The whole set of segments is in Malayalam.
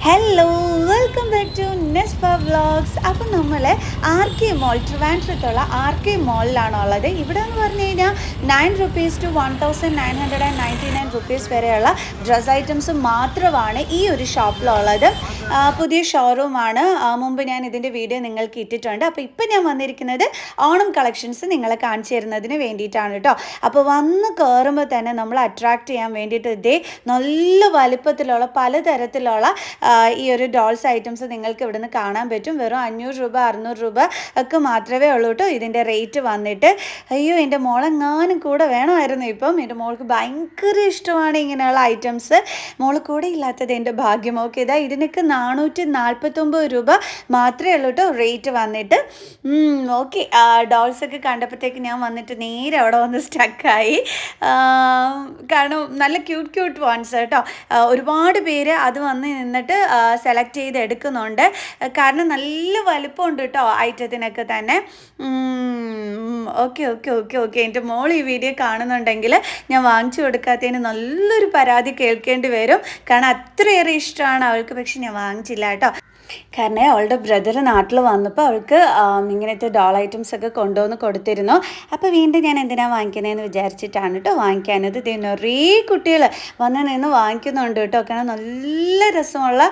Hello, back to Nest vlogs അപ്പം നമ്മൾ ആർ കെ മോൾ ട്രിവാൻഡ്രത്തുള്ള ആർ കെ മോളിലാണ് ഉള്ളത് ഇവിടെ എന്ന് പറഞ്ഞു കഴിഞ്ഞാൽ nine rupees two one thousand nine hundred and ninety nine rupees വരെയുള്ള ഡ്രസ് ഐറ്റംസ് മാത്രമാണ് ഈ ഒരു ഷോപ്പിലുള്ളത് പുതിയ ഷോറൂമാണ് മുമ്പ് ഞാൻ ഇതിന്റെ വീഡിയോ നിങ്ങൾക്ക് ഇട്ടിട്ടുണ്ട്. അപ്പോൾ ഇപ്പം ഞാൻ വന്നിരിക്കുന്നത് ഓണം കളക്ഷൻസ് നിങ്ങളെ കാണിച്ചു തരുന്നതിന് വേണ്ടിയിട്ടാണ് കേട്ടോ അപ്പോൾ വന്ന് കയറുമ്പോൾ തന്നെ നമ്മൾ അട്രാക്ട് ചെയ്യാൻ വേണ്ടിയിട്ട് ഇതേ നല്ല വലുപ്പത്തിലുള്ള പലതരത്തിലുള്ള ഈ ഒരു ഡോൾസ് ഐറ്റംസ് നിങ്ങൾക്ക് ഇവിടുന്ന് കാണാൻ പറ്റും. വെറും അഞ്ഞൂറ് രൂപ അറുന്നൂറ് രൂപ ഒക്കെ മാത്രമേ ഉള്ളൂ കേട്ടോ ഇതിന്റെ റേറ്റ് വന്നിട്ട്. അയ്യോ എന്റെ മോളെങ്ങാനും കൂടെ വേണമായിരുന്നു ഇപ്പം. എന്റെ മോൾക്ക് ഭയങ്കര ഇഷ്ടമാണ് ഇങ്ങനെയുള്ള ഐറ്റംസ് മോൾ കൂടെ ഇല്ലാത്തത് എന്റെ ഭാഗ്യം. ഓക്കെ ഇതാ ഇതിനൊക്കെ നാനൂറ്റി നാൽപ്പത്തൊമ്പത് രൂപ മാത്രമേ ഉള്ളൂ കേട്ടോ റേറ്റ് വന്നിട്ട്. ഓക്കെ. ഡോൾസ് ഒക്കെ കണ്ടപ്പോഴത്തേക്ക് ഞാൻ വന്നിട്ട് നേരെ അവിടെ വന്ന് സ്റ്റക്കായി കാരണം നല്ല ക്യൂട്ട് ക്യൂട്ട് വൺസ് കേട്ടോ ഒരുപാട് പേര് അത് വന്ന് നിന്നിട്ട് സെലക്ട് ചെയ്ത് എടുക്കുന്നുണ്ട് ആ, കാരണം നല്ല വലുപ്പമുണ്ട് കേട്ടോ ഐറ്റത്തിനൊക്കെ തന്നെ. Okay okay okay okay. എന്റെ മോൾ ഈ വീഡിയോ കാണുന്നുണ്ടെങ്കിൽ ഞാൻ വാങ്ങിച്ചു കൊടുക്കാത്തതിന് നല്ലൊരു പരാതി കേൾക്കേണ്ടി വരും. കാരണം അത്രയേറെ ഇഷ്ടമാണ് അവൾക്ക്. പക്ഷെ ഞാൻ വാങ്ങിച്ചില്ല കേട്ടോ. കാരണം അവളുടെ ബ്രദർ നാട്ടിൽ വന്നപ്പോൾ അവൾക്ക് ഇങ്ങനത്തെ ഡോൾ ഐറ്റംസ് ഒക്കെ കൊണ്ടുവന്ന് കൊടുത്തിരുന്നു. അപ്പോൾ വീണ്ടും ഞാൻ എന്തിനാണ് വാങ്ങിക്കുന്നതെന്ന് വിചാരിച്ചിട്ടാണ് കേട്ടോ വാങ്ങിക്കാനത് ഇത് നിറയെ കുട്ടികൾ വന്ന് നിന്ന് വാങ്ങിക്കുന്നുണ്ട് കേട്ടോ കാരണം നല്ല രസമുള്ള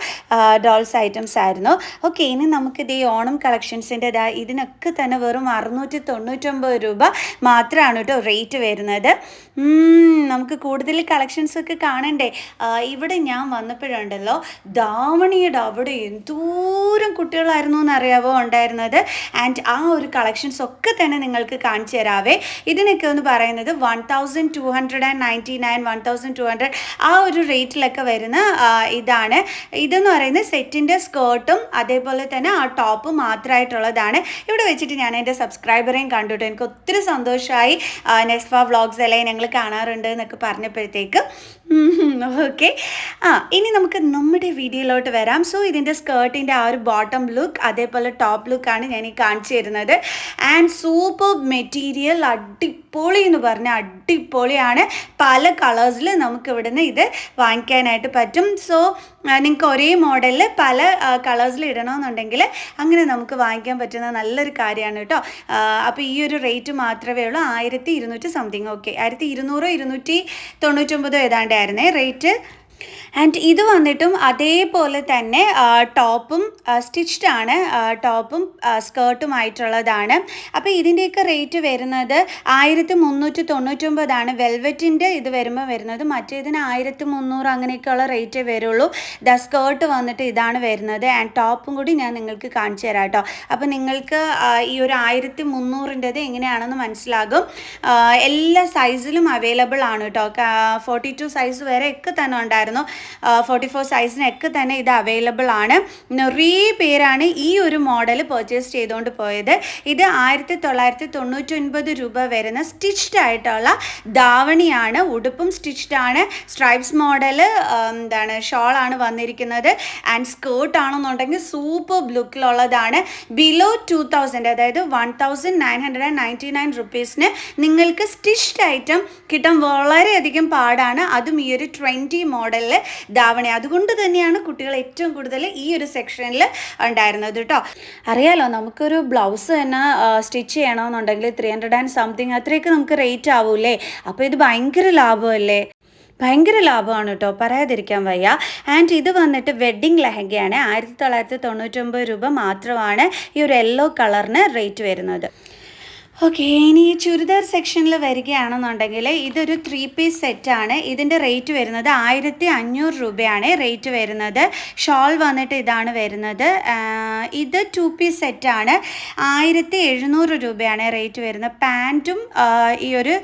ഡോൾസ് ഐറ്റംസ് ആയിരുന്നു. ഓക്കെ ഇനി നമുക്കിത് ഈ ഓണം കളക്ഷൻസിന്റെ ഇതിനൊക്കെ തന്നെ വെറും അറുന്നൂറ്റി തൊണ്ണൂറ്റൊമ്പത് രൂപ മാത്രമാണ് കേട്ടോ റേറ്റ് വരുന്നത്. നമുക്ക് കൂടുതൽ കളക്ഷൻസ് ഒക്കെ കാണണ്ടേ? ഇവിടെ ഞാൻ വന്നപ്പോഴുണ്ടല്ലോ ധാവണിയുടെ അവിടെ എന്തോരം കുട്ടികളായിരുന്നു എന്നറിയാവോ ഉണ്ടായിരുന്നത്. ആൻഡ് ആ ഒരു കളക്ഷൻസ് ഒക്കെ തന്നെ നിങ്ങൾക്ക് കാണിച്ചു തരാവേ. ഇതിനൊക്കെ എന്ന് പറയുന്നത് one thousand two hundred and ninety nine one thousand two hundred ആ ഒരു റേറ്റിലൊക്കെ വരുന്ന ഇതാണ്. ഇതെന്ന് പറയുന്നത് സെറ്റിന്റെ സ്കേർട്ടും അതേപോലെ തന്നെ ആ ടോപ്പ് മാത്രമായിട്ടുള്ളതാണ്. ഇവിടെ വെച്ചിട്ട് ഞാൻ എന്റെ സബ്സ്ക്രൈബറേയും കണ്ടിട്ട് എനിക്ക് ഒത്തിരി സന്തോഷമായി നെസ്ഫ വ്ളോഗ്സ് എല്ലാം ഞങ്ങൾ കാണാറുണ്ട് എന്നൊക്കെ പറഞ്ഞപ്പോഴത്തേക്ക്. ഓക്കെ ആ ഇനി നമുക്ക് നമ്മുടെ വീഡിയോയിലോട്ട് വരാം. സോ ഇതിന്റെ സ്കേർട്ടിന്റെ ആ ഒരു ബോട്ടം ലുക്ക് അതേപോലെ ടോപ്പ് ലുക്കാണ് ഞാൻ ഈ കാണിച്ചു തരുന്നത്. ആൻഡ് സൂപ്പർ മെറ്റീരിയൽ അടിപൊളി എന്ന് പറഞ്ഞ അടിപൊളിയാണ്. പല കളേഴ്സിൽ നമുക്ക് ഇവിടുന്ന് ഇത് വാങ്ങിക്കാനായിട്ട് പറ്റും. സോ നിങ്ങൾക്ക് ഒരേ മോഡലിൽ പല കളേഴ്സിൽ ഇടണമെന്നുണ്ടെങ്കിൽ അങ്ങനെ നമുക്ക് വാങ്ങിക്കാൻ പറ്റുന്ന നല്ലൊരു കാര്യമാണ് കേട്ടോ. അപ്പോൾ ഈ ഒരു റേറ്റ് മാത്രമേ ഉള്ളൂ. ആയിരത്തി ഇരുന്നൂറ്റി സംതിങ് ഓക്കെ ആയിരത്തി ഇരുന്നൂറോ ഇരുന്നൂറ്റി തൊണ്ണൂറ്റൊമ്പതോ ഏതാണ്ടായിരുന്നേ റേറ്റ് ആൻഡ് ഇത് വന്നിട്ടും അതേപോലെ തന്നെ ടോപ്പും സ്റ്റിച്ച്ഡ് ആണ്. ടോപ്പും സ്കേർട്ടുമായിട്ടുള്ളതാണ്. അപ്പോൾ ഇതിന്റെയൊക്കെ റേറ്റ് വരുന്നത് ആയിരത്തി മുന്നൂറ്റി തൊണ്ണൂറ്റൊമ്പതാണ് വെൽവെറ്റിന്റെ ഇത് വരുമ്പോൾ വരുന്നത് മറ്റേതിന് ആയിരത്തി മുന്നൂറ് അങ്ങനെയൊക്കെയുള്ള റേറ്റ് വരുള്ളൂ. ദ സ്കേർട്ട് വന്നിട്ട് ഇതാണ് വരുന്നത്. ആൻഡ് ടോപ്പും കൂടി ഞാൻ നിങ്ങൾക്ക് കാണിച്ചു തരാം കേട്ടോ. അപ്പോൾ നിങ്ങൾക്ക് ഈ ഒരു ആയിരത്തി മുന്നൂറിന്റെത് എങ്ങനെയാണെന്ന് മനസ്സിലാകും. എല്ലാ സൈസിലും അവൈലബിൾ ആണ് കേട്ടോ. ഫോർട്ടി ടു സൈസ് വരെ ഒക്കെ തന്നെ ഉണ്ടായിരുന്നു. ഫോർട്ടി ഫോർ സൈസിനൊക്കെ തന്നെ ഇത് അവൈലബിൾ ആണ്. നിറയെ പേരാണ് ഈ ഒരു മോഡൽ പർച്ചേസ് ചെയ്തുകൊണ്ട് പോയത്. ഇത് ആയിരത്തി തൊള്ളായിരത്തി തൊണ്ണൂറ്റി ഒൻപത് രൂപ വരുന്ന സ്റ്റിച്ച്ഡ് ആയിട്ടുള്ള ധാവണിയാണ്. ഉടുപ്പും സ്റ്റിച്ച്ഡ് ആണ്. സ്ട്രൈപ്സ് മോഡൽ എന്താണ് ഷോളാണ് വന്നിരിക്കുന്നത്. ആൻഡ് സ്കേർട്ട് ആണെന്നുണ്ടെങ്കിൽ സൂപ്പർ ലുക്കിലുള്ളതാണ് ബിലോ ടു തൗസൻഡ് അതായത് one thousand nine hundred and ninety nine റുപ്പീസിന് നിങ്ങൾക്ക് സ്റ്റിച്ച്ഡ് ഐറ്റം കിട്ടാൻ വളരെയധികം പാടാണ്. അതും ഈ ഒരു ട്വന്റി മോഡലിൽ ധാവണി. അതുകൊണ്ട് തന്നെയാണ് കുട്ടികൾ ഏറ്റവും കൂടുതൽ ഈ ഒരു സെക്ഷനിൽ ഉണ്ടായിരുന്നത് കേട്ടോ അറിയാലോ നമുക്കൊരു ബ്ലൗസ് തന്നെ സ്റ്റിച്ച് ചെയ്യണമെന്നുണ്ടെങ്കിൽ ത്രീ ഹൺഡ്രഡ് ആൻഡ് സംതിങ് അത്രയൊക്കെ നമുക്ക് റേറ്റ് ആവൂല്ലേ? അപ്പോൾ ഇത് ഭയങ്കര ലാഭമല്ലേ? ഭയങ്കര ലാഭമാണ് കേട്ടോ പറയാതിരിക്കാൻ വയ്യ. ആൻഡ് ഇത് വന്നിട്ട് വെഡ്ഡിങ് ലെഹങ്കയാണ്. ആയിരത്തി തൊള്ളായിരത്തി തൊണ്ണൂറ്റൊമ്പത് രൂപ മാത്രമാണ് ഈ ഒരു യെല്ലോ കളറിന് റേറ്റ് വരുന്നത്. ഓക്കെ ഇനി ഈ ചുരിദാർ സെക്ഷനിൽ വരികയാണെന്നുണ്ടെങ്കിൽ ഇതൊരു ത്രീ പീസ് സെറ്റാണ് ഇതിന്റെ റേറ്റ് വരുന്നത് ആയിരത്തി അഞ്ഞൂറ് രൂപയാണ് റേറ്റ് വരുന്നത്. ഷോൾ വന്നിട്ട് ഇതാണ് വരുന്നത്. ഇത് ടു പീസ് സെറ്റാണ് ആയിരത്തി എഴുന്നൂറ് രൂപയാണ് റേറ്റ് വരുന്നത്. പാന്റും ഈ ഒരു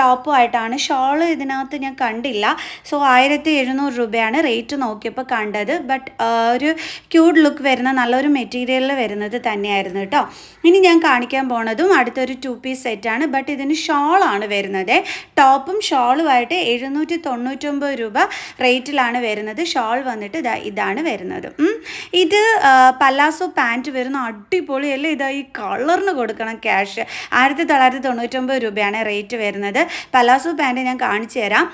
ടോപ്പും ആയിട്ടാണ്. ഷോൾ ഇതിനകത്ത് ഞാൻ കണ്ടില്ല. സോ ആയിരത്തി എഴുന്നൂറ് രൂപയാണ് റേറ്റ് നോക്കിയപ്പോൾ കണ്ടത്. ബട്ട് ഒരു ക്യൂട്ട് ലുക്ക് വരുന്ന നല്ലൊരു മെറ്റീരിയലിൽ വരുന്നത് തന്നെയായിരുന്നു കേട്ടോ. ഇനി ഞാൻ കാണിക്കാൻ പോണതും അടുത്തൊരു ടു പീസ് സെറ്റാണ് ബട്ട് ഇതിന് ഷോളാണ് വരുന്നത്. ടോപ്പും ഷോളുമായിട്ട് എഴുന്നൂറ്റി തൊണ്ണൂറ്റൊമ്പത് രൂപ റേറ്റിലാണ് വരുന്നത്. ഷോൾ വന്നിട്ട് ഇതാ ഇതാണ് വരുന്നത്. ഇത് പല്ലാസോ പാന്റ് വരുന്ന അടിപൊളിയല്ലേ ഇതാ ഈ കളറിന് കൊടുക്കണം ക്യാഷ് ആയിരത്തി തൊള്ളായിരത്തി തൊണ്ണൂറ്റൊമ്പത് രൂപയാണ് റേറ്റ് വരുന്നത്. പലാസോ പാന്റ് ഞാൻ കാണിച്ചു തരാം.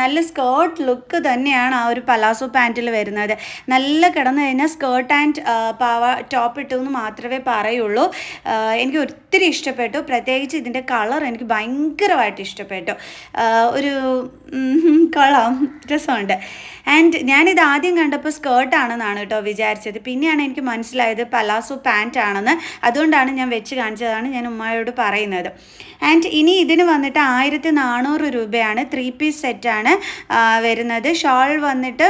നല്ല സ്കേർട്ട് ലുക്ക് തന്നെയാണ് ആ ഒരു പലാസോ പാന്റിൽ വരുന്നത്. നല്ല കിടന്നു കഴിഞ്ഞാൽ സ്കേർട്ട് ആൻഡ് പാവ ടോപ്പ് ഇട്ടു എന്ന് മാത്രമേ പറയുള്ളൂ. എനിക്ക് ഒത്തിരി ഇഷ്ടപ്പെട്ടു. പ്രത്യേകിച്ച് ഇതിന്റെ കളർ എനിക്ക് ഭയങ്കരമായിട്ട് ഇഷ്ടപ്പെട്ടു. ഒരു കളം രസമുണ്ട്. ആൻഡ് ഞാനിത് ആദ്യം കണ്ടപ്പോൾ സ്കേർട്ടാണെന്നാണ് കേട്ടോ വിചാരിച്ചത്. പിന്നെയാണ് എനിക്ക് മനസ്സിലായത് പലാസോ പാന്റ് ആണെന്ന്. അതുകൊണ്ടാണ് ഞാൻ വെച്ച് കാണിച്ചതാണ് ഞാൻ ഉമ്മയോട് പറയുന്നത്. ആൻഡ് ഇനി ഇതിന് വന്നിട്ട് ആയിരത്തി നാനൂറ് രൂപയാണ് ത്രീ പീസ് സെറ്റാണ് വരുന്നത്. ഷോൾ വന്നിട്ട്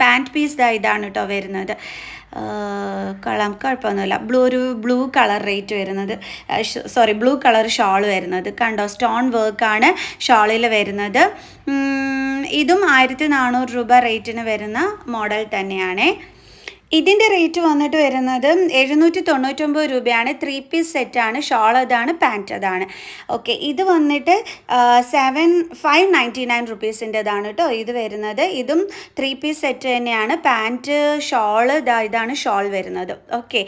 പാന്റ് പീസ് ഇതാണ് കേട്ടോ വരുന്നത്. കളം കുഴപ്പമൊന്നുമില്ല. ബ്ലൂ ഒരു ബ്ലൂ കളർ റേറ്റ് വരുന്നത്. സോറി ബ്ലൂ കളർ ഷാൾ വരുന്നത്. കണ്ടോ സ്റ്റോൺ വർക്കാണ് ഷാളിൽ വരുന്നത്. ഇതും ആയിരത്തി നാനൂറ് രൂപ റേറ്റിന് വരുന്ന മോഡൽ തന്നെയാണേ. ഇതിന്റെ റേറ്റ് വന്നിട്ട് വരുന്നത് എഴുന്നൂറ്റി തൊണ്ണൂറ്റൊമ്പത് രൂപയാണ് ത്രീ പീസ് സെറ്റാണ് ഷോൾ അതാണ്. പാന്റ് അതാണ്. ഓക്കെ ഇത് വന്നിട്ട് സെവൻ ഫൈവ് നയന്റി നയൻ റുപ്പീസിന്റെതാണ് കേട്ടോ ഇത് വരുന്നത്. ഇതും ത്രീ പീസ് സെറ്റ് തന്നെയാണ്. പാന്റ് ഷോൾ ഇതാ ഇതാണ് ഷോൾ വരുന്നത്. ഓക്കെ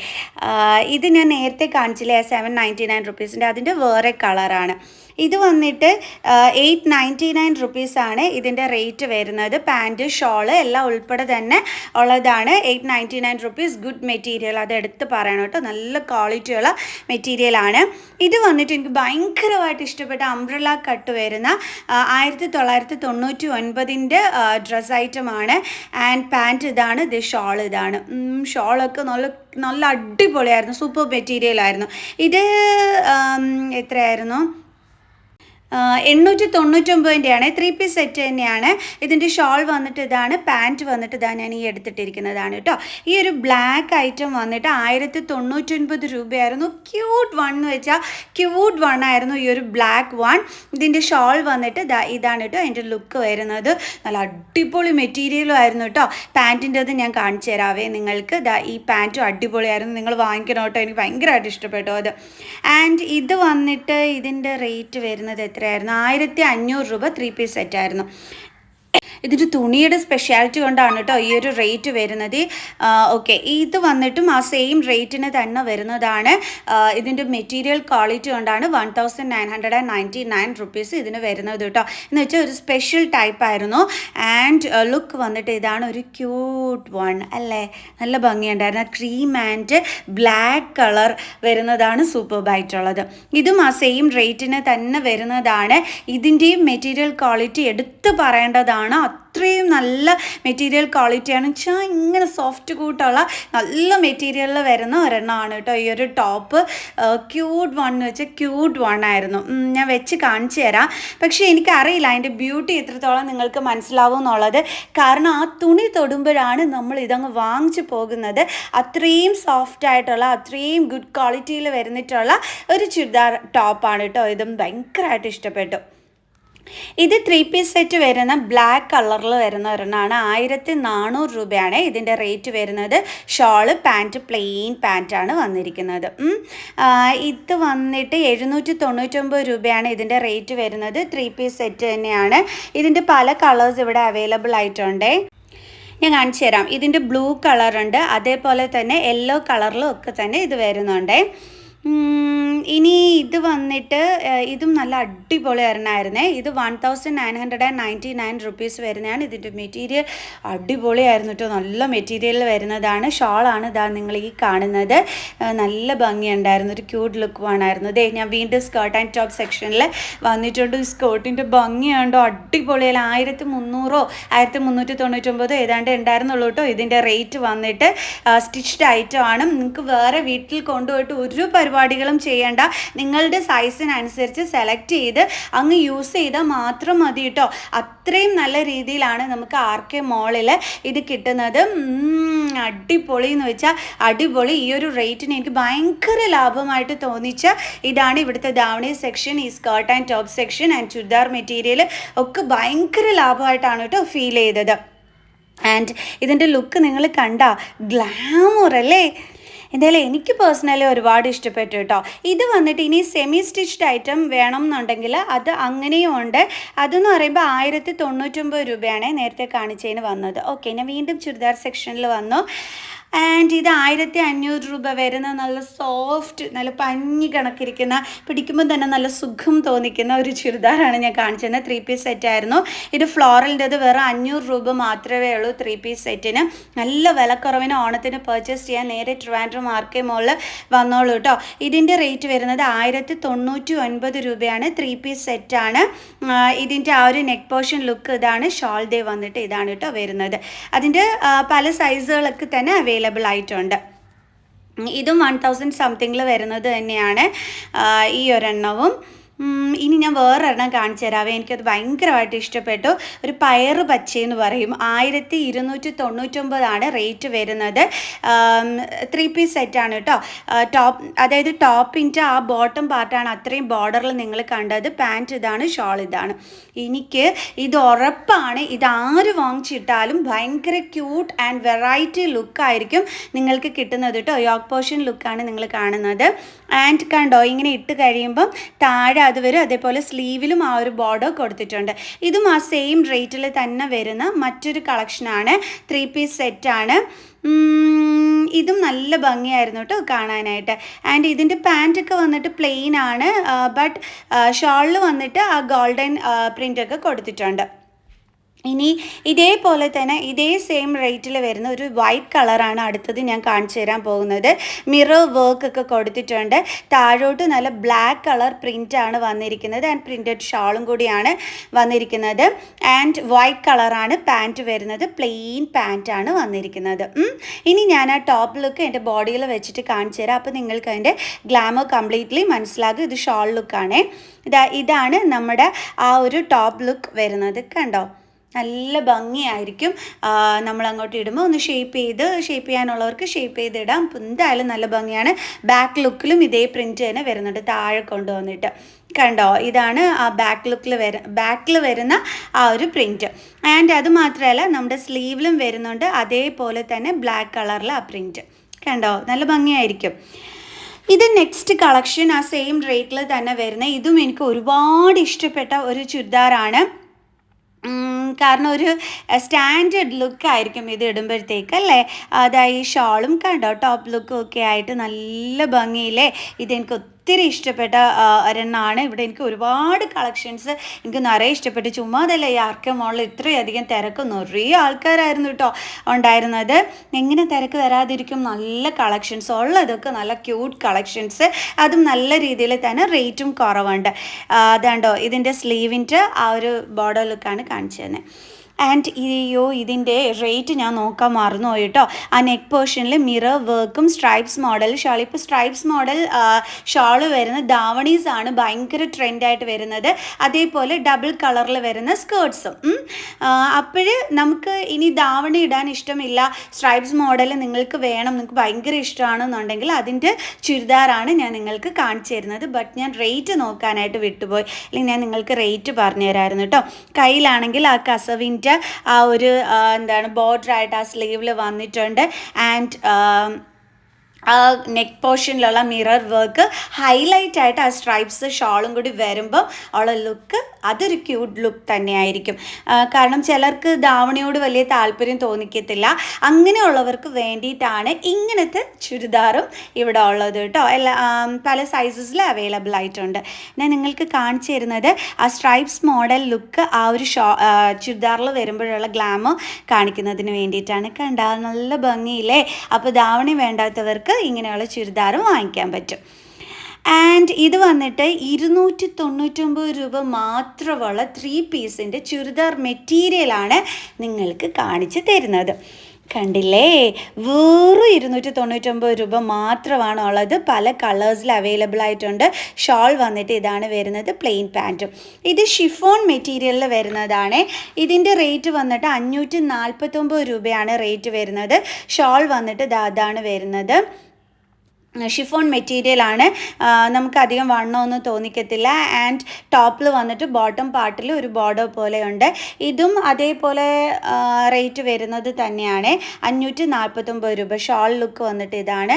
ഇത് ഞാൻ നേരത്തെ കാണിച്ചില്ലേ? സെവൻ നയന്റി നയൻ റുപ്പീസിന്റെ അതിന്റെ വേറെ കളറാണ് ഇത് വന്നിട്ട് എയ്റ്റ് നയന്റി നയൻ റുപ്പീസാണ് ഇതിന്റെ റേറ്റ് വരുന്നത്. പാന്റ് ഷോൾ എല്ലാം ഉൾപ്പെടെ തന്നെ ഉള്ളതാണ് eight ninety nine rupees good material അത് എടുത്ത് പറയണം കേട്ടോ. നല്ല ക്വാളിറ്റിയുള്ള മെറ്റീരിയലാണ് ഇത് വന്നിട്ട് എനിക്ക് ഭയങ്കരമായിട്ട് ഇഷ്ടപ്പെട്ട അംബ്രല കട്ട് വരുന്ന ആയിരത്തി തൊള്ളായിരത്തി തൊണ്ണൂറ്റി ഒൻപതിന്റെ ഡ്രസ് ഐറ്റമാണ് ആൻഡ് പാന്റ് ഇതാണ്. ഇത് ഷോൾ ഇതാണ്. ഷോളൊക്കെ നല്ല നല്ല അടിപൊളിയായിരുന്നു. സൂപ്പർ മെറ്റീരിയലായിരുന്നു ഇത് എത്രയായിരുന്നു? എണ്ണൂറ്റി തൊണ്ണൂറ്റൊമ്പതിന്റെയാണ് ത്രീ പീസ് സെറ്റ് തന്നെയാണ്. ഇതിന്റെ ഷോൾ വന്നിട്ട് ഇതാണ് പാന്റ് വന്നിട്ട് ഇതാണ് ഞാൻ ഈ എടുത്തിട്ടിരിക്കുന്നതാണ് കേട്ടോ ഈ ഒരു ബ്ലാക്ക് ഐറ്റം വന്നിട്ട് ആയിരത്തി തൊണ്ണൂറ്റൊൻപത് രൂപയായിരുന്നു. ക്യൂട്ട് വൺ എന്ന് വെച്ചാൽ ക്യൂട്ട് വൺ ആയിരുന്നു ഈ ഒരു ബ്ലാക്ക് വൺ ഇതിന്റെ ഷോൾ വന്നിട്ട് ഇതാണ് കേട്ടോ അതിന്റെ ലുക്ക് വരുന്നത്. നല്ല അടിപൊളി മെറ്റീരിയലും ആയിരുന്നു കേട്ടോ പാന്റിന്റെത് ഞാൻ കാണിച്ചു തരാവേ നിങ്ങൾക്ക്. ദാ ഈ പാന്റും അടിപൊളിയായിരുന്നു. നിങ്ങൾ വാങ്ങിക്കണം കേട്ടോ എനിക്ക് ഭയങ്കരമായിട്ട് ഇഷ്ടപ്പെട്ടു അത്. ആൻഡ് ഇത് വന്നിട്ട് ഇതിന്റെ റേറ്റ് വരുന്നത് എത്രയായിരുന്നു? ആയിരത്തി അഞ്ഞൂറ് രൂപ ത്രീ പീസ് സെറ്റായിരുന്നു. ഇതിന്റെ തുണിയുടെ സ്പെഷ്യാലിറ്റി കൊണ്ടാണ് കേട്ടോ ഈ ഒരു റേറ്റ് വരുന്നത്. ഓക്കെ ഇത് വന്നിട്ടും ആ സെയിം റേറ്റിന് തന്നെ വരുന്നതാണ്. ഇതിന്റെ മെറ്റീരിയൽ ക്വാളിറ്റി കൊണ്ടാണ് one thousand nine hundred and ninety nine rupees ഇതിന് വരുന്നത് കേട്ടോ. എന്ന് വെച്ചാൽ ഒരു സ്പെഷ്യൽ ടൈപ്പ് ആയിരുന്നു. ആൻഡ് ലുക്ക് വന്നിട്ട് ഇതാണ് ഒരു ക്യൂട്ട് വൺ അല്ലേ? നല്ല ഭംഗിയുണ്ടായിരുന്നു. ക്രീം ആൻഡ് ബ്ലാക്ക് കളർ വരുന്നതാണ് സൂപ്പർ ആയിട്ടുള്ളത് ഇതും ആ സെയിം റേറ്റിന് തന്നെ വരുന്നതാണ്. ഇതിന്റെയും മെറ്റീരിയൽ ക്വാളിറ്റി എടുത്തു പറയേണ്ടതാണ്. അത്രയും നല്ല മെറ്റീരിയൽ ക്വാളിറ്റിയാണ് വെച്ചാൽ ഇങ്ങനെ സോഫ്റ്റ് കൂട്ടുള്ള നല്ല മെറ്റീരിയലിൽ വരുന്ന ഒരെണ്ണമാണ് കേട്ടോ ഈ ഒരു ടോപ്പ് ക്യൂട്ട് വൺ എന്ന് വെച്ചാൽ ക്യൂട്ട് വൺ ആയിരുന്നു. ഞാൻ വെച്ച് കാണിച്ചു തരാം. പക്ഷേ എനിക്കറിയില്ല അതിന്റെ ബ്യൂട്ടി എത്രത്തോളം നിങ്ങൾക്ക് മനസ്സിലാവും എന്നുള്ളത്. കാരണം ആ തുണി തൊടുമ്പോഴാണ് നമ്മൾ ഇതങ്ങ് വാങ്ങിച്ചു പോകുന്നത്. അത്രയും സോഫ്റ്റ് ആയിട്ടുള്ള അത്രയും ഗുഡ് ക്വാളിറ്റിയിൽ വരുന്നിട്ടുള്ള ഒരു ചുരിദാർ ടോപ്പാണ് കേട്ടോ ഇതും ഭയങ്കരമായിട്ട് ഇഷ്ടപ്പെട്ടു. ഇത് ത്രീ പീസ് സെറ്റ് വരുന്ന ബ്ലാക്ക് കളറിൽ വരുന്ന ഒരെണ്ണമാണ് ആയിരത്തി നാനൂറ് രൂപയാണ് ഇതിന്റെ റേറ്റ് വരുന്നത്. ഷോൾ പാന്റ് പ്ലെയിൻ പാന്റാണ് വന്നിരിക്കുന്നത്. ഇത് വന്നിട്ട് എഴുന്നൂറ്റി തൊണ്ണൂറ്റൊമ്പത് രൂപയാണ് ഇതിന്റെ റേറ്റ് വരുന്നത്. ത്രീ പീസ് സെറ്റ് തന്നെയാണ്. ഇതിന്റെ പല കളേഴ്സ് ഇവിടെ അവൈലബിൾ ആയിട്ടുണ്ട്. ഞാൻ കാണിച്ചു തരാം. ഇതിന്റെ ബ്ലൂ കളറുണ്ട് അതേപോലെ തന്നെ യെല്ലോ കളറിലും ഒക്കെ തന്നെ ഇത് വരുന്നുണ്ട്. ഇനി ഇത് വന്നിട്ട് ഇതും നല്ല അടിപൊളി ഒരെണ്ണമായിരുന്നേ ഇത് one thousand nine hundred and ninety nine rupees വരുന്നതാണ്. ഇതിന്റെ മെറ്റീരിയൽ അടിപൊളിയായിരുന്നു കേട്ടോ നല്ല മെറ്റീരിയൽ വരുന്നതാണ്. ഷോളാണ് ഇതാ നിങ്ങൾ ഈ കാണുന്നത്. നല്ല ഭംഗിയുണ്ടായിരുന്നു. ഒരു ക്യൂട്ട് ലുക്ക് വേണമായിരുന്നു ഇതേ ഞാൻ വീണ്ടും സ്കേർട്ട് ആൻഡ് ടോപ്പ് സെക്ഷനിൽ വന്നിട്ടുണ്ട്. ഈ സ്കേർട്ടിന്റെ ഭംഗിയുണ്ടോ അടിപൊളിയല്ല ആയിരത്തി മുന്നൂറോ ആയിരത്തി മുന്നൂറ്റി തൊണ്ണൂറ്റൊമ്പതോ ഏതാണ്ട് ഉണ്ടായിരുന്നുള്ളൂ കേട്ടോ ഇതിന്റെ റേറ്റ് വന്നിട്ട് സ്റ്റിച്ച്ഡ് ഐറ്റം ആണ്. നിങ്ങൾക്ക് വേറെ വീട്ടിൽ കൊണ്ടുപോയിട്ട് ഒരു പരിപാടികളും ചെയ്യേണ്ട. നിങ്ങളുടെ സൈസിനനുസരിച്ച് സെലക്ട് ചെയ്ത് അങ്ങ് യൂസ് ചെയ്താൽ മാത്രം മതി കേട്ടോ അത്രയും നല്ല രീതിയിലാണ് നമുക്ക് ആർ കെ മോളിൽ ഇത് കിട്ടുന്നത്. അടിപൊളി എന്ന് വെച്ചാൽ അടിപൊളി. ഈ ഒരു റേറ്റിന് എനിക്ക് ഭയങ്കര ലാഭമായിട്ട് തോന്നിച്ച ഇതാണ് ഇവിടുത്തെ ദാവണി സെക്ഷൻ ഈ skirt and top section and churidar material ഒക്കെ ഭയങ്കര ലാഭമായിട്ടാണ് കേട്ടോ ഫീൽ ചെയ്തത്. ആൻഡ് ഇതിന്റെ ലുക്ക് നിങ്ങൾ കണ്ട ഗ്ലാമർ അല്ലേ? എന്തായാലും എനിക്ക് പേഴ്സണലി ഒരുപാട് ഇഷ്ടപ്പെട്ടു കേട്ടോ. ഇത് വന്നിട്ട് ഇനി സെമി സ്റ്റിച്ച്ഡ് ഐറ്റം വേണം എന്നുണ്ടെങ്കിൽ അത് അങ്ങനെയും ഉണ്ട്. അതെന്ന് പറയുമ്പോൾ ആയിരത്തി തൊണ്ണൂറ്റൊമ്പത് രൂപയാണ് നേരത്തെ കാണിച്ചതിന് വന്നത്. ഓക്കെ ഞാൻ വീണ്ടും ചുരിദാർ സെക്ഷനിൽ വന്നു. ആൻഡ് ഇത് ആയിരത്തി അഞ്ഞൂറ് രൂപ വരുന്ന നല്ല സോഫ്റ്റ് നല്ല പഞ്ഞി കണക്കിരിക്കുന്ന പിടിക്കുമ്പോൾ തന്നെ നല്ല സുഖം തോന്നിക്കുന്ന ഒരു ചുരിദാറാണ് ഞാൻ കാണിച്ചത് ത്രീ പീസ് സെറ്റ് ആയിരുന്നു. ഇത് ഫ്ലോറലിന്റെത് വെറും അഞ്ഞൂറ് രൂപ മാത്രമേ ഉള്ളൂ ത്രീ പീസ് സെറ്റിന് നല്ല വിലക്കുറവിന് ഓണത്തിന് പർച്ചേസ് ചെയ്യാൻ നേരെ ട്രിവാൻഡ്രം മാർക്കേ മോളിൽ വന്നോളൂ കേട്ടോ ഇതിന്റെ റേറ്റ് വരുന്നത് ആയിരത്തി തൊണ്ണൂറ്റി ഒൻപത് രൂപയാണ് ത്രീ പീസ് സെറ്റാണ് ഇതിന്റെ ആ ഒരു നെക്ക് പോർഷൻ ലുക്ക് ഇതാണ്. ഷോൾ ഡേ വന്നിട്ട് ഇതാണ് കേട്ടോ വരുന്നത്. അതിന്റെ പല സൈസുകളൊക്കെ തന്നെ അവൈലബിൾ ആയിട്ടുണ്ട്. ഉം, ഇതും വൺ തൗസൻഡ് സംതിങ്ങിൽ വരുന്നത് തന്നെയാണ്. ഈ ഒരെണ്ണവും. ഇനി ഞാൻ വേറൊരെണ്ണം കാണിച്ചു തരാവേ എനിക്കത് ഭയങ്കരമായിട്ട് ഇഷ്ടപ്പെട്ടു. ഒരു പയറ് പച്ചയെന്ന് പറയും. ആയിരത്തി ഇരുന്നൂറ്റി തൊണ്ണൂറ്റൊമ്പതാണ് റേറ്റ് വരുന്നത്. ത്രീ പീസ് സെറ്റാണ് കേട്ടോ. ടോപ്പ് അതായത് ടോപ്പിന്റെ ആ ബോട്ടം പാർട്ടാണ് അത്രയും ബോർഡറിൽ നിങ്ങൾ കണ്ടത്. പാന്റ് ഇതാണ് ഷോൾ ഇതാണ്. എനിക്ക് ഇത് ഉറപ്പാണ്. ഇത് ആര് വാങ്ങിച്ചിട്ടാലും ഭയങ്കര ക്യൂട്ട് ആൻഡ് വെറൈറ്റി ലുക്കായിരിക്കും നിങ്ങൾക്ക് കിട്ടുന്നത് കേട്ടോ. യോക്ക് പോർഷൻ ലുക്കാണ് നിങ്ങൾ കാണുന്നത്. ആൻഡ് കണ്ടോ ഇങ്ങനെ ഇട്ട് കഴിയുമ്പം താഴെ അത് വരും അതേപോലെ സ്ലീവിലും ആ ഒരു ബോർഡർ കൊടുത്തിട്ടുണ്ട്. ഇതും ആ സെയിം റേറ്റിൽ തന്നെ വരുന്ന മറ്റൊരു കളക്ഷനാണ് ത്രീ പീസ് സെറ്റാണ് ഇതും നല്ല ഭംഗിയായിരുന്നു കേട്ടോ കാണാനായിട്ട്. ആൻഡ് ഇതിന്റെ പാന്റൊക്കെ വന്നിട്ട് പ്ലെയിൻ ആണ്. ബട്ട് ഷോളിൽ വന്നിട്ട് ആ ഗോൾഡൻ പ്രിന്റൊക്കെ കൊടുത്തിട്ടുണ്ട്. ഇനി ഇതേപോലെ തന്നെ ഇതേ സെയിം റേറ്റിൽ വരുന്ന ഒരു വൈറ്റ് കളറാണ് അടുത്തത് ഞാൻ കാണിച്ചു തരാൻ പോകുന്നത്. മിറർ വർക്ക് ഒക്കെ കൊടുത്തിട്ടുണ്ട്. താഴോട്ട് നല്ല ബ്ലാക്ക് കളർ പ്രിന്റാണ് വന്നിരിക്കുന്നത്. ആൻഡ് പ്രിന്റഡ് ഷാളും കൂടിയാണ് വന്നിരിക്കുന്നത്. ആൻഡ് വൈറ്റ് കളറാണ് പാന്റ് വരുന്നത്. പ്ലെയിൻ പാന്റാണ് വന്നിരിക്കുന്നത്. ഇനി ഞാൻ ആ ടോപ്പ് ലുക്ക് എന്റെ ബോഡിയിൽ വെച്ചിട്ട് കാണിച്ചു തരാം. അപ്പോൾ നിങ്ങൾക്ക് അതിന്റെ ഗ്ലാമർ കംപ്ലീറ്റ്ലി മനസ്സിലാകും. ഇത് ഷാൾ ലുക്കാണേ ഇതാ ഇതാണ് നമ്മുടെ ആ ഒരു ടോപ്പ് ലുക്ക് വരുന്നത്. കണ്ടോ? നല്ല ഭംഗിയായിരിക്കും. നമ്മൾ അങ്ങോട്ട് ഇടുമ്പോൾ ഒന്ന് ഷേപ്പ് ചെയ്ത് ഷേപ്പ് ചെയ്യാനുള്ളവർക്ക് ഷേപ്പ് ചെയ്ത് ഇടാം. എന്തായാലും നല്ല ഭംഗിയാണ്. ബാക്ക് ലുക്കിലും ഇതേ പ്രിന്റ് തന്നെ വരുന്നുണ്ട് താഴെ കൊണ്ടുവന്നിട്ട്. കണ്ടോ? ഇതാണ് ആ ബാക്ക് ലുക്കിൽ വര ബാക്കിൽ വരുന്ന ആ ഒരു പ്രിന്റ് ആൻഡ് അത് മാത്രമല്ല നമ്മുടെ സ്ലീവിലും വരുന്നുണ്ട് അതേപോലെ തന്നെ ബ്ലാക്ക് കളറിൽ ആ പ്രിന്റ് കണ്ടോ? നല്ല ഭംഗിയായിരിക്കും. ഇത് നെക്സ്റ്റ് കളക്ഷൻ ആ സെയിം റേറ്റിൽ തന്നെ വരുന്ന ഇതും എനിക്ക് ഒരുപാട് ഇഷ്ടപ്പെട്ട ഒരു ചുരിദാറാണ്. കാരണം ഒരു സ്റ്റാൻഡേർഡ് ലുക്ക് ആയിരിക്കും ഇത് ഇടുമ്പോഴത്തേക്ക് അല്ലേ? അതായത് ഈ ഷോളും കണ്ടോ ടോപ്പ് ലുക്കും ഒക്കെ ആയിട്ട് നല്ല ഭംഗിയില്ലേ ഇതെനിക്ക് ഒത്തിരി ഇഷ്ടപ്പെട്ട ഒരെണ്ണമാണ് ഇവിടെ എനിക്ക് ഒരുപാട് കളക്ഷൻസ് എനിക്ക് നിറയെ ഇഷ്ടപ്പെട്ടു. ചുമ്മാതല്ല ഈ ആർക്കെ മോളിൽ ഇത്രയധികം തിരക്ക്. നിറയെ ആൾക്കാരായിരുന്നു കേട്ടോ ഉണ്ടായിരുന്നത്. എങ്ങനെ തിരക്ക് വരാതിരിക്കും? നല്ല കളക്ഷൻസ് ഉള്ളതൊക്കെ നല്ല ക്യൂട്ട് കളക്ഷൻസ്. അതും നല്ല രീതിയിൽ തന്നെ റേറ്റും കുറവുണ്ട്. അതാണ്ടോ ഇതിന്റെ സ്ലീവിന്റെ ആ ഒരു ബോർഡർ ലുക്കാണ് കാണിച്ചു തന്നെ ആൻഡ് അയ്യോ ഇതിന്റെ റേറ്റ് ഞാൻ നോക്കാൻ മറന്നുപോയി കേട്ടോ ആ നെക്ക് പോർഷനിൽ മിറർ വർക്കും സ്ട്രൈപ്സ് മോഡൽ ഷാൾ ഇപ്പോൾ സ്ട്രൈപ്സ് മോഡൽ ഷാൾ വരുന്ന ദാവണീസ് ആണ് ഭയങ്കര ട്രെൻഡായിട്ട് വരുന്നത്. അതേപോലെ ഡബിൾ കളറിൽ വരുന്ന സ്കേർട്ട്സും അപ്പോൾ നമുക്ക് ഇനി ദാവണി ഇടാൻ ഇഷ്ടമില്ല. സ്ട്രൈപ്സ് മോഡൽ നിങ്ങൾക്ക് വേണം നിങ്ങൾക്ക് ഭയങ്കര ഇഷ്ടമാണെന്നുണ്ടെങ്കിൽ അതിന്റെ ചുരിദാറാണ് ഞാൻ നിങ്ങൾക്ക് കാണിച്ചു തരുന്നത്. ബട്ട് ഞാൻ റേറ്റ് നോക്കാനായിട്ട് വിട്ടുപോയി. അല്ലെങ്കിൽ ഞാൻ നിങ്ങൾക്ക് റേറ്റ് പറഞ്ഞു തരാമായിരുന്നു കേട്ടോ കയ്യിലാണെങ്കിൽ ആ കസവിന്റെ ആ ഒരു എന്താണ് ബോർഡർ ബോർഡറായിട്ട് ആ സ്ലീവിൽ വന്നിട്ടുണ്ട്. ആൻഡ് നെക്ക് പോർഷനിലുള്ള മിറർ വർക്ക് ഹൈലൈറ്റ് ആയിട്ട് ആ സ്ട്രൈപ്സ് ഷാളും കൂടി വരുമ്പോൾ ഉള്ള ലുക്ക് അതൊരു ക്യൂട്ട് ലുക്ക് തന്നെയായിരിക്കും. കാരണം ചിലർക്ക് ധാവണിയോട് വലിയ താല്പര്യം തോന്നിക്കത്തില്ല. അങ്ങനെയുള്ളവർക്ക് വേണ്ടിയിട്ടാണ് ഇങ്ങനത്തെ ചുരിദാറും ഇവിടെ ഉള്ളത് കേട്ടോ. എല്ലാ പല സൈസസിൽ അവൈലബിൾ ആയിട്ടുണ്ട്. ഞാൻ നിങ്ങൾക്ക് കാണിച്ചു തരുന്നത് ആ സ്ട്രൈപ്സ് മോഡൽ ലുക്ക് ആ ഒരു ഷോ ചുരിദാറിൽ വരുമ്പോഴുള്ള ഗ്ലാമർ കാണിക്കുന്നതിന് വേണ്ടിയിട്ടാണ്. കണ്ട നല്ല ഭംഗിയില്ലേ? അപ്പോൾ ധാവണി വേണ്ടാത്തവർക്ക് ഇങ്ങനെയുള്ള ചുരിദാറും വാങ്ങിക്കാൻ പറ്റും. ആൻഡ് ഇത് വന്നിട്ട് ഇരുന്നൂറ്റി തൊണ്ണൂറ്റൊമ്പത് രൂപ മാത്രമുള്ള ത്രീ പീസിന്റെ ചുരിദാർ മെറ്റീരിയലാണ് നിങ്ങൾക്ക് കാണിച്ചു തരുന്നത്. കണ്ടില്ലേ? വെറും ഇരുന്നൂറ്റി തൊണ്ണൂറ്റൊമ്പത് രൂപ മാത്രമാണ് ഉള്ളത്. പല കളേഴ്സിൽ അവൈലബിൾ ആയിട്ടുണ്ട്. ഷോൾ വന്നിട്ട് ഇതാണ് വരുന്നത് പ്ലെയിൻ പാന്റും ഇത് ഷിഫോൺ മെറ്റീരിയലിൽ വരുന്നതാണ്. ഇതിന്റെ റേറ്റ് വന്നിട്ട് അഞ്ഞൂറ്റി നാൽപ്പത്തൊമ്പത് രൂപയാണ് റേറ്റ് വരുന്നത്. ഷോൾ വന്നിട്ട് ഇതാണ് വരുന്നത്. ഷിഫോൺ മെറ്റീരിയലാണ് നമുക്ക് അധികം വണ്ണമൊന്നും തോന്നിക്കത്തില്ല. ആൻഡ് ടോപ്പിൽ വന്നിട്ട് ബോട്ടം പാർട്ടിൽ ഒരു ബോർഡർ പോലെയുണ്ട്. ഇതും അതേപോലെ റേറ്റ് വരുന്നത് തന്നെയാണ്. അഞ്ഞൂറ്റി നാൽപ്പത്തൊമ്പത് രൂപ ഷോൾ ലുക്ക് വന്നിട്ട് ഇതാണ്.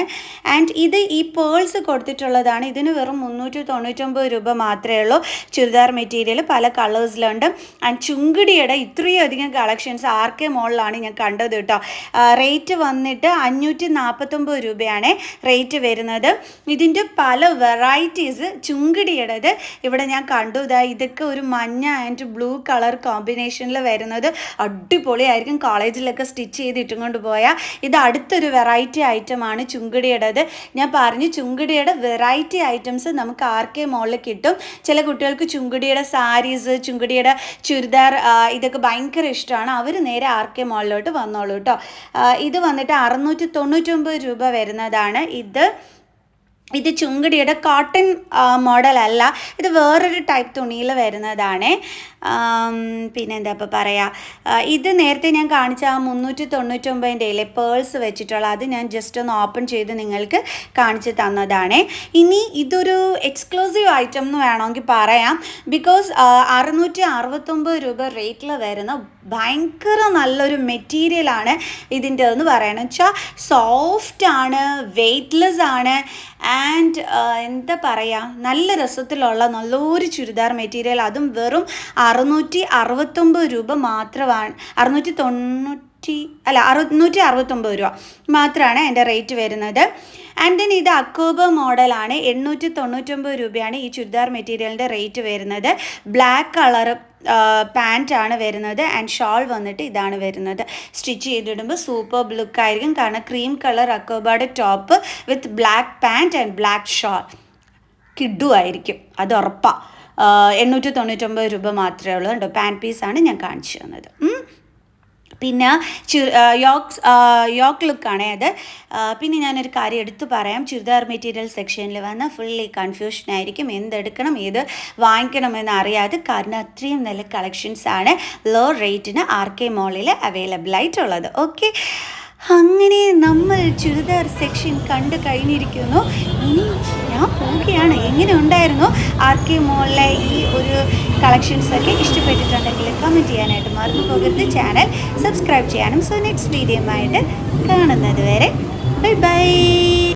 ആൻഡ് ഇത് ഈ പേൾസ് കൊടുത്തിട്ടുള്ളതാണ്. ഇതിന് വെറും മുന്നൂറ്റി തൊണ്ണൂറ്റൊമ്പത് രൂപ മാത്രമേ ഉള്ളൂ. ചുരിദാർ മെറ്റീരിയൽ പല കളേഴ്സിലുണ്ട് ആൻഡ് ചുങ്കിടിയുടെ ഇത്രയും അധികം കളക്ഷൻസ് ആർ കെ മോളിലാണ് ഞാൻ കണ്ടത് കേട്ടോ. റേറ്റ് വന്നിട്ട് അഞ്ഞൂറ്റി നാൽപ്പത്തൊമ്പത് രൂപയാണ്. റേറ്റ് വരുന്നത്. ഇതിന്റെ പല വെറൈറ്റീസ് ചുങ്കിടിയുടേത് ഇവിടെ ഞാൻ കണ്ടു. ഇതാ ഇതൊക്കെ ഒരു മഞ്ഞ ആൻഡ് ബ്ലൂ കളർ കോമ്പിനേഷനിൽ വരുന്നത്. അടിപൊളിയായിരിക്കും. കോളേജിലൊക്കെ സ്റ്റിച്ച് ചെയ്ത് ഇട്ടും കൊണ്ട് പോയാൽ ഇത് അടുത്തൊരു വെറൈറ്റി ഐറ്റമാണ് ചുങ്കിടിയുടേത്. ഞാൻ പറഞ്ഞു ചുങ്കിടിയുടെ വെറൈറ്റി ഐറ്റംസ് നമുക്ക് ആർ കെ മോളിൽ കിട്ടും? ചില കുട്ടികൾക്ക് ചുങ്കിടിയുടെ സാരീസ് ചുങ്കിടിയുടെ ചുരിദാർ ഇതൊക്കെ ഭയങ്കര ഇഷ്ടമാണ്. അവർ നേരെ ആർ കെ മോളിലോട്ട് വന്നോളൂ കേട്ടോ ഇത് വന്നിട്ട് അറുന്നൂറ്റി തൊണ്ണൂറ്റൊമ്പത് രൂപ വരുന്നതാണ്. ഇത് ഇത് ചുങ്കടിയുടെ കോട്ടൺ മോഡലല്ല ഇത് വേറൊരു ടൈപ്പ് തുണിയിൽ വരുന്നതാണ്. ആം, പിന്നെന്താ ഇപ്പോൾ പറയുക ഇത് നേരത്തെ ഞാൻ കാണിച്ച ആ മുന്നൂറ്റി തൊണ്ണൂറ്റൊമ്പതിന്റെ ഇല്ലേ പേഴ്സ് വെച്ചിട്ടുള്ള അത് ഞാൻ ജസ്റ്റ് ഒന്ന് ഓപ്പൺ ചെയ്ത് നിങ്ങൾക്ക് കാണിച്ച് തന്നതാണ്. ഇനി ഇതൊരു എക്സ്ക്ലൂസീവ് ഐറ്റം എന്ന് വേണമെങ്കിൽ പറയാം. ബിക്കോസ് അറുന്നൂറ്റി അറുപത്തൊമ്പത് രൂപ റേറ്റിൽ വരുന്ന ഭയങ്കര നല്ലൊരു മെറ്റീരിയലാണ് ഇതിന്റെ എന്ന് പറയണം. വെച്ചാൽ സോഫ്റ്റ് ആണ് വെയ്റ്റ്ലെസ് ആണ് ആൻഡ് എന്താ പറയുക നല്ല രസത്തിലുള്ള നല്ലൊരു ചുരിദാർ മെറ്റീരിയൽ അതും വെറും അറുന്നൂറ്റി അറുപത്തൊമ്പത് രൂപ മാത്രമാണ്. അറുന്നൂറ്റി തൊണ്ണൂറ്റി അല്ല അറുന്നൂറ്റി അറുപത്തൊമ്പത് രൂപ മാത്രമാണ് എന്റെ റേറ്റ് വരുന്നത്. ആൻഡ് ദെൻ ഇത് അക്കോബ മോഡലാണ്. എണ്ണൂറ്റി തൊണ്ണൂറ്റൊമ്പത് രൂപയാണ് ഈ ചുരിദാർ മെറ്റീരിയലിന്റെ റേറ്റ് വരുന്നത്. ബ്ലാക്ക് കളർ ആണ് വരുന്നത്. ആൻഡ് ഷോൾ വന്നിട്ട് ഇതാണ് വരുന്നത്. സ്റ്റിച്ച് ചെയ്തിടുമ്പോൾ സൂപ്പർ ബ്ലുക്ക് ആയിരിക്കും. കാരണം cream colour അക്കോബയുടെ top with black pant and black shawl കിഡു ആയിരിക്കും അത് ഉറപ്പാണ് എണ്ണൂറ്റി തൊണ്ണൂറ്റൊമ്പത് രൂപ മാത്രമേ ഉള്ളൂ കേട്ടോ പാൻ പീസാണ് ഞാൻ കാണിച്ചു തന്നത്. പിന്നെ ചു യോക്ക് യോക്ക് ലുക്കാണ് അത്. പിന്നെ ഞാനൊരു കാര്യം എടുത്തു പറയാം. ചുരിദാർ മെറ്റീരിയൽ സെക്ഷനിൽ വന്ന് ഫുള്ളി കൺഫ്യൂഷൻ ആയിരിക്കും. എന്തെടുക്കണം ഏത് വാങ്ങിക്കണമെന്ന് അറിയാതെ കാരണം അത്രയും നല്ല കളക്ഷൻസ് ആണ് ലോ റേറ്റിന് ആർ കെ മോളിൽ അവൈലബിൾ ആയിട്ടുള്ളത്. ഓക്കെ അങ്ങനെ നമ്മൾ ചുരിദാർ സെക്ഷൻ കണ്ടു കഴിഞ്ഞിരിക്കുന്നു. ഇനി ഞാൻ പോവുകയാണ് എങ്ങനെ ഉണ്ടായിരുന്നു. ആർ കെ മോളിലെ ഈ ഒരു കളക്ഷൻസൊക്കെ ഇഷ്ടപ്പെട്ടിട്ടുണ്ടെങ്കിൽ കമന്റ് ചെയ്യാനായിട്ട് മറന്നു പോകരുത് ചാനൽ സബ്സ്ക്രൈബ് ചെയ്യാനും സോ നെക്സ്റ്റ് വീഡിയോ ആയിട്ട് കാണുന്നത് വരെ. Bye bye